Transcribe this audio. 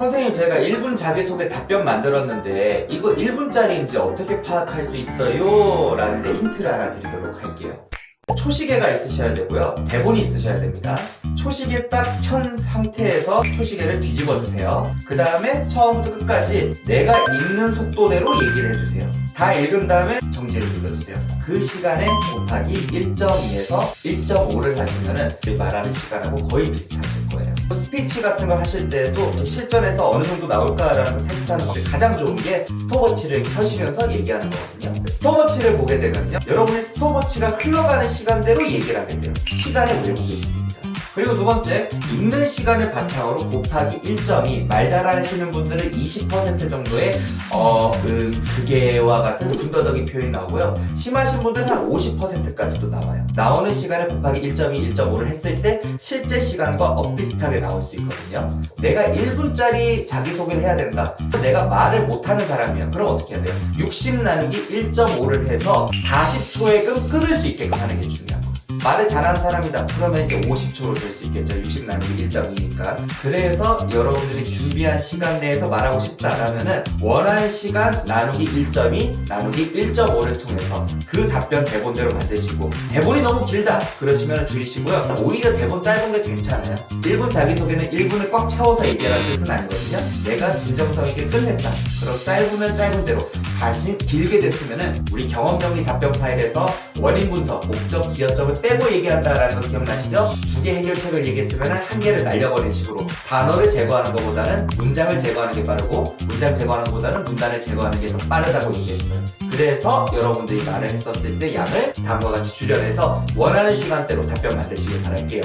선생님 제가 1분 자기소개 답변 만들었는데 이거 1분짜리인지 어떻게 파악할 수 있어요? 라는 데 힌트를 하나 드리도록 할게요. 초시계가 있으셔야 되고요. 대본이 있으셔야 됩니다. 초시계 딱켠 상태에서 초시계를 뒤집어 주세요. 그 다음에 처음부터 끝까지 내가 읽는 속도대로 얘기를 해주세요. 다 읽은 다음에 정지를 눌러주세요. 그 시간에 곱하기 1.2에서 1.5를 하시면은 우리 말하는 시간하고 거의 거예요. 스피치 같은 거 하실 때도 실전에서 어느 정도 나올까라는 걸 테스트하는 건데 가장 좋은 게 스톱워치를 켜시면서 얘기하는 거거든요. 스톱워치를 보게 되면요. 여러분이 스톱워치가 흘러가는 시간대로 얘기를 하게 돼요. 보고 있습니다. 그리고 두 번째, 읽는 시간을 바탕으로 곱하기 1.2. 말 잘하시는 분들은 20% 정도의 어, 그, 그게와 같은 군더더기 표현이 나오고요. 심하신 분들은 한 50%까지도 나와요. 나오는 시간을 곱하기 1.2, 1.5를 했을 때 실제 시간과 엇비슷하게 나올 수 있거든요. 내가 1분짜리 자기소개를 해야 된다. 내가 말을 못하는 사람이야. 그럼 어떻게 해야 돼요? 60 나누기 1.5를 해서 40초에끔 끊을 수 있게끔 하는 게 중요한 거. 말을 잘하는 사람이다. 그러면 이제 50초로 될 수 있겠죠. 60 나누기 1.2니까. 그래서 여러분들이 준비한 시간 내에서 말하고 싶다라면은 원하는 시간 나누기 1.2 나누기 1.5를 통해서 그 답변 대본대로 만드시고 대본이 너무 길다. 그러시면 줄이시고요. 오히려 대본 짧은 게 괜찮아요. 1분 자기소개는 1분을 꽉 채워서 얘기하는 뜻은 아니거든요. 내가 진정성 있게 끝냈다. 그럼 짧으면 짧은 대로 다시 길게 됐으면은 우리 경험 정리 답변 파일에서 원인 분석, 목적, 기여점을 빼고 얘기한다라는 거 기억나시죠? 두 개 해결책을 얘기했으면 한 개를 날려버린 식으로 단어를 제거하는 것보다는 문장을 제거하는 게 빠르고 문장 제거하는 것보다는 문단을 제거하는 게 더 빠르다고 얘기했어요. 그래서 여러분들이 말을 했었을 때 양을 다음과 같이 줄여내서 원하는 시간대로 답변 만드시길 바랄게요.